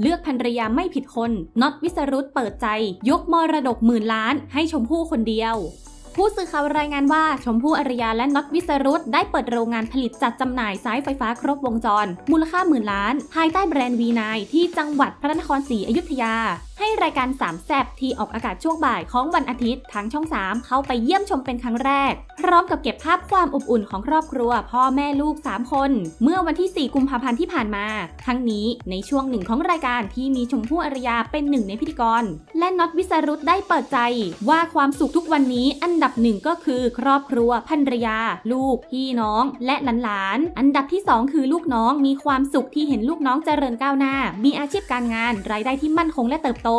เลือกภรรยาไม่ผิดคนน็อตวิสรุตเปิดใจ ยกมรดกหมื่นล้านให้ชมพู่คนเดียว ผู้สื่อข่าวรายงานว่า ชมพู่อารยาและน็อตวิสรุตได้เปิดโรงงานผลิตจัดจำหน่ายสายไฟฟ้าครบวงจร มูลค่าหมื่นล้าน ภายใต้แบรนด์ V9 ที่จังหวัดพระนครศรีอยุธยา ให้รายการสามแซบที่ออกอากาศช่วงบ่ายของวันอาทิตย์ทางช่อง 3 เข้าไปเยี่ยมชมเป็นครั้งแรก พร้อมกับเก็บภาพความอบอุ่นของครอบครัว พ่อแม่ลูก 3 คน เมื่อวันที่ 4 กุมภาพันธ์ที่ผ่านมา ทั้งนี้ในช่วงหนึ่งของรายการที่มีชมพู่อารยาเป็นหนึ่งในพิธีกร และน็อตวิสรุตได้เปิดใจ ว่าความสุขทุกวันนี้อันดับดับหนึ่งก็คือครอบครัวภรรยา ลูก พี่น้อง และหลานๆ อันดับที่สองคือลูกน้องมีความสุขที่เห็นลูกน้องเจริญก้าวหน้า มีอาชีพการงาน รายได้ที่มั่นคงและเติบโต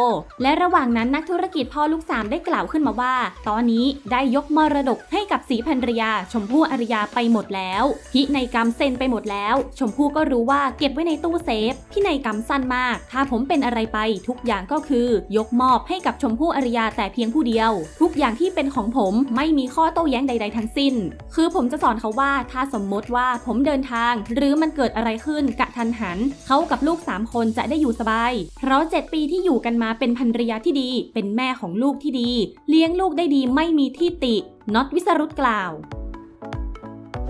และระหว่างนั้นนักธุรกิจพ่อลูกสามได้กล่าวขึ้นมาว่า ตอนนี้ได้ยกมรดกให้กับสีภรรยา ชมพู่อารยาไปหมดแล้ว พินัยกรรมเซ็นไปหมดแล้ว ชมพู่ก็รู้ว่าเก็บไว้ในตู้เซฟ พินัยกรรมสั้นมาก ถ้าผมเป็นอะไรไปทุกอย่างก็คือ ยกมอบให้กับชมพู่อารยาแต่เพียงผู้เดียว ทุกอย่างที่เป็นของผมไม่มีข้อโต้แย้งใด ๆ ทั้งสิ้น คือผมจะสอนเขาว่าถ้าสมมติว่าผมเดินทาง หรือมันเกิดอะไรขึ้นกะทันหัน เขากับลูก 3 คนจะได้อยู่สบาย เพราะ 7 ปีที่อยู่กันมาเป็นภรรยาที่ดี เป็นแม่ของลูกที่ดี เลี้ยงลูกได้ดีไม่มีที่ติน็อตวิสรุตกล่าว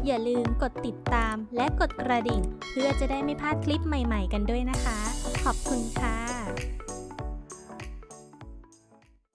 อย่าลืมกดติดตามและกดกระดิ่ง เพื่อจะได้ไม่พลาดคลิปใหม่ ๆ กันด้วยนะคะ ขอบคุณค่ะ